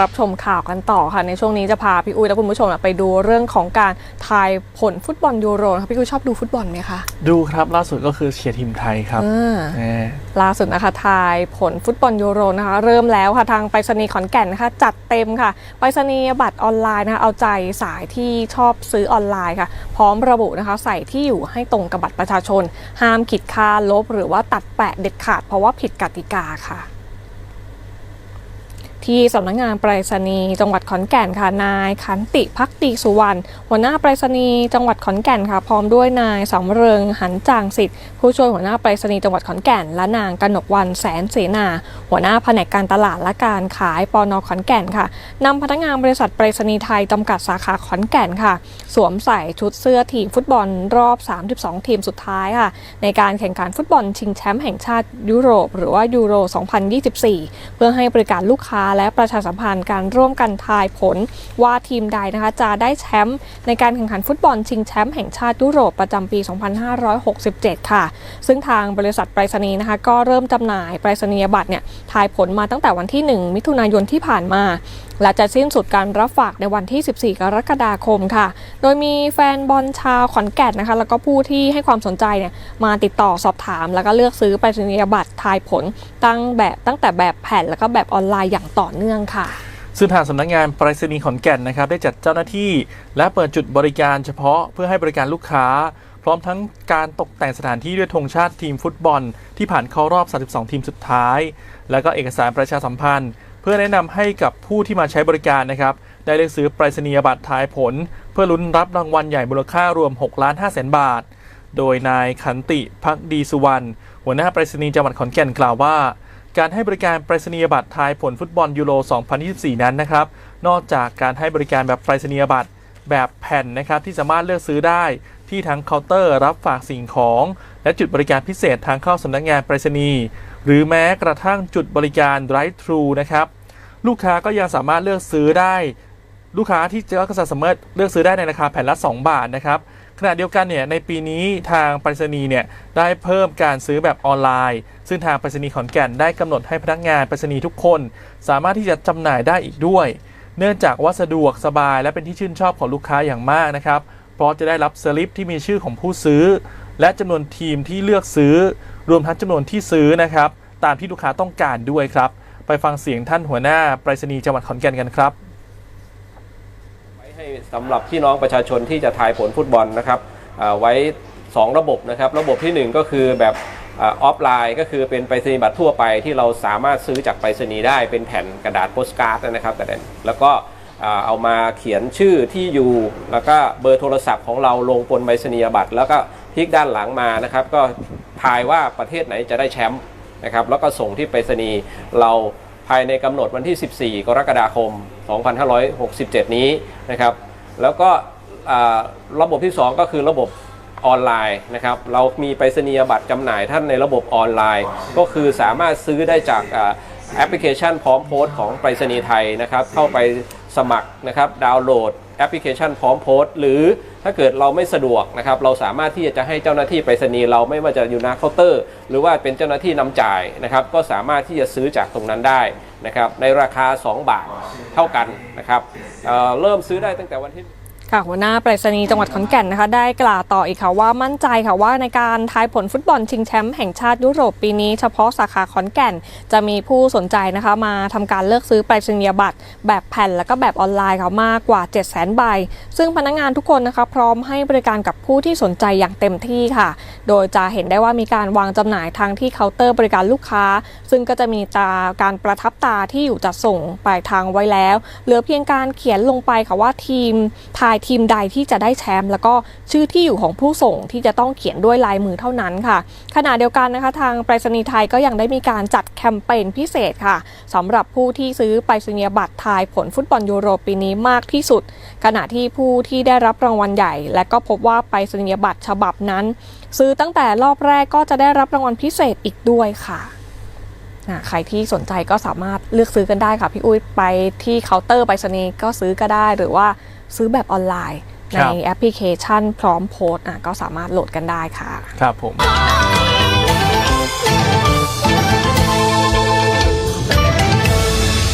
รับชมข่าวกันต่อค่ะ ในช่วงนี้จะพาพี่อุ้ยและคุณผู้ชมไปดูเรื่องของการทายผลฟุตบอลยูโรนะคะพี่อุ้ยชอบดูฟุตบอลไหมคะ ดูครับล่าสุดก็คือเชียร์ทีมไทยครับอ่าแหมล่าสุดนะคะทายผลฟุตบอลยูโรนะคะเริ่มแล้วค่ะทางไปรษณีย์ขอนแก่นนะคะจัดเต็มค่ะไปรษณียบัตรออนไลน์นะคะเอาใจสายที่ชอบซื้อออนไลน์ค่ะ พร้อมระบุนะคะใส่ที่อยู่ให้ตรงกับบัตรประชาชน ห้ามขีดค่าลบ หรือว่าตัดแปะเด็ดขาดเพราะว่าผิดกติกาค่ะ ที่สำนักงานไปรษณีย์จังหวัดขอนแก่นค่ะนายขันติพักดีสุวรรณหัวหน้าไปรษณีย์จังหวัดขอนแก่นค่ะ พร้อมด้วยนายสำเริงหันจางสิทธิ์ผู้ช่วยหัวหน้าไปรษณีย์จังหวัดขอนแก่น และนางกนกวันแสนเสนา หัวหน้าแผนกการตลาดและการขายปอนอขอนแก่นค่ะนำพนักงานบริษัทไปรษณีย์ไทยจำกัดสาขาขอนแก่นค่ะ สวมใส่ชุดเสื้อทีมฟุตบอลรอบ 32 ทีมสุดท้ายค่ะ ในการแข่งขันฟุตบอลชิงแชมป์แห่งชาติยุโรป หรือว่ายูโร 2024 เพื่อให้บริการลูกค้าและประชาสัมพันธ์การร่วมกันทายผลว่าทีมใดนะคะจะได้แชมป์ในการแข่งขันฟุตบอลชิงแชมป์แห่งชาติยุโรปประจำปี 2567 ค่ะ ซึ่งทางบริษัทไปรษณีย์นะคะก็เริ่มจำหน่ายไปรษณียบัตรเนี่ยทายผลมาตั้งแต่วันที่ 1 มิถุนายนที่ผ่านมาและจะสิ้นสุดการรับฝากในวันที่ 14 กรกฎาคมค่ะ โดยมีแฟนบอลชาวขอนแก่นนะคะ แล้วก็ผู้ที่ให้ความสนใจเนี่ยมาติดต่อสอบถาม แล้วก็เลือกซื้อไปรษณียบัตรทายผลตั้งแบบตั้งแต่แบบแผ่นแล้วก็แบบออนไลน์อย่างต่อเนื่องค่ะซึ่งทางสำนักงานไปรษณีย์ขอนแก่นนะครับ ได้จัดเจ้าหน้าที่และเปิดจุดบริการเฉพาะเพื่อให้บริการลูกค้า พร้อมทั้งการตกแต่งสถานที่ด้วยธงชาติทีมฟุตบอล ที่ผ่านเข้ารอบ 32 ทีมสุดท้าย แล้วก็เอกสารประชาสัมพันธ์ เพื่อแนะนำให้กับผู้ที่มาใช้บริการนะครับ ได้เลือกซื้อไปรษณียบัตรทายผล เพื่อลุ้นรับรางวัลใหญ่มูลค่ารวม6ล้าน5แสนบาท โดยนายขันติพักดีสุวรรณหัวหน้าไปรษณีย์จังหวัดขอนแก่นกล่าวว่า การให้บริการไปรษณียบัตรทายผลฟุตบอลยูโร 2024 นั้นนะครับ นอกจากการให้บริการแบบไปรษณียบัตรแบบแผ่นนะครับที่สามารถเลือกซื้อได้ที่ทั้งเคาน์เตอร์รับฝากสิ่งของ และจุดบริการพิเศษทางเข้าสำนักงานไปรษณีย์หรือแม้กระทั่งจุดบริการ drive thru นะครับ ลูกค้าก็ยังสามารถเลือกซื้อได้ ลูกค้าที่จะก็สามารถเลือกซื้อได้ในราคาแผ่นละ 2 บาทนะครับขณะเดียวกันเนี่ยในปีนี้ทางไปรษณีย์เนี่ยได้เพิ่มการซื้อแบบออนไลน์ ซึ่งทางไปรษณีย์ขอนแก่นได้กำหนดให้พนักงานไปรษณีย์ทุกคน สามารถที่จะจำหน่ายได้อีกด้วย เนื่องจากว่าสะดวกสบายและเป็นที่ชื่นชอบของลูกค้าอย่างมากนะครับเพราะจะได้รับสลิปที่มีชื่อของผู้ซื้อ และจำนวนทีมที่เลือกซื้อ รวมทั้งจำนวนที่ซื้อนะครับตามที่ลูกค้าต้องการด้วยครับ ไปฟังเสียงท่านหัวหน้าไปรษณีย์จังหวัดขอนแก่นกันครับ ให้สำหรับพี่น้องประชาชนที่จะทายผลฟุตบอลนะครับไว้ 2 ระบบนะครับ ระบบทีหนึ่1 ก็คือแบบออฟไลน์ ก็คือเป็นไปรษณียบัตรทั่วไปที่เราสามารถซื้อจากไปรษณีย์ได้เป็นแผ่นกระดาษโปสการ์ดนะครับกระดาษแล้วก็เอามาเขียนชื่อที่อยู่ แล้วก็เบอร์โทรศัพท์ของเราลงบนไปรษณียบัตร แล้วก็พลิกด้านหลังมานะครับ ก็ทายว่าประเทศไหนจะได้แชมป์นะครับแล้วก็ส่งที่ไปรษณีย์เรา ภายในกำหนดวันที่ 14 กรกฎาคม 2567 นี้นะครับ แล้วก็ระบบที่ 2 ก็คือระบบออนไลน์นะครับ เรามีไปรษณียบัตรจำหน่ายท่านในระบบออนไลน์ ก็คือสามารถซื้อได้จากแอปพลิเคชันพร้อมโพสต์ของไปรษณีย์ไทยนะครับ เข้าไปสมัครนะครับ ดาวน์โหลด แอปพลิเคชันพร้อมโพสต์หรือถ้าเกิดเราไม่สะดวกนะครับเราสามารถที่จะให้เจ้าหน้าที่ไปรษณีย์เราไม่ว่าจะอยู่หน้าเคาน์เตอร์ หรือว่าเป็นเจ้าหน้าที่นำจ่ายนะครับก็สามารถที่จะซื้อจากตรงนั้นได้นะครับในราคา 2 บาทเท่ากันนะครับเเริ่มซื้อได้ตั้งแต่วันที่ ค่ะหัวหน้าไปรษณีย์จังหวัดขอนแก่นนะคะ ได้กล่าวต่ออีกค่ะว่ามั่นใจค่ะว่าในการทายผลฟุตบอลชิงแชมป์แห่งชาติยุโรปปีนี้เฉพาะสาขาขอนแก่น จะมีผู้สนใจนะคะมาทำการเลือกซื้อไปรษณียบัตร แบบแผ่นแล้วก็แบบออนไลน์ค่ะมากกว่า 7 0 0 0 0 0ใบ ซึ่งพนักงานทุกคนนะคะพร้อมให้บริการกับผู้ที่สนใจอย่างเต็มที่ค่ะ โดยจะเห็นได้ว่ามีการวางจำหน่ายทางที่เคาน์เตอร์บริการลูกค้า ซึ่งก็จะมีตาการประทับตาที่อยู่จัดส่งปลายทางไว้แล้ว เหลือเพียงการเขียนลงไปค่ะว่าทีมทายทีมใดที่จะได้แชมป์แล้วก็ชื่อที่อยู่ของผู้ส่งที่จะต้องเขียนด้วยลายมือเท่านั้นค่ะ ขณะเดียวกันนะคะ ทางไปรษณีย์ไทยก็ยังได้มีการจัดแคมเปญพิเศษค่ะสำหรับผู้ที่ซื้อไปรษณียบัตรทายผลฟุตบอลยูโรปีนี้มากที่สุด ขณะที่ผู้ที่ได้รับรางวัลใหญ่ และก็พบว่าไปรษณียบัตรฉบับนั้น ซื้อตั้งแต่รอบแรกก็จะได้รับรางวัลพิเศษอีกด้วยค่ะอะใครที่สนใจก็สามารถเลือกซื้อกันได้ค่ะพี่อุ้ยไปที่เคาน์เตอร์ไปรษณีย์ก็ซื้อก็ได้หรือว่า ซื้อแบบออนไลน์คในรับแอปพลิเคชันพร้อมโพสต์อะก็สามารถโหลดกันได้ค่ะ ครับผม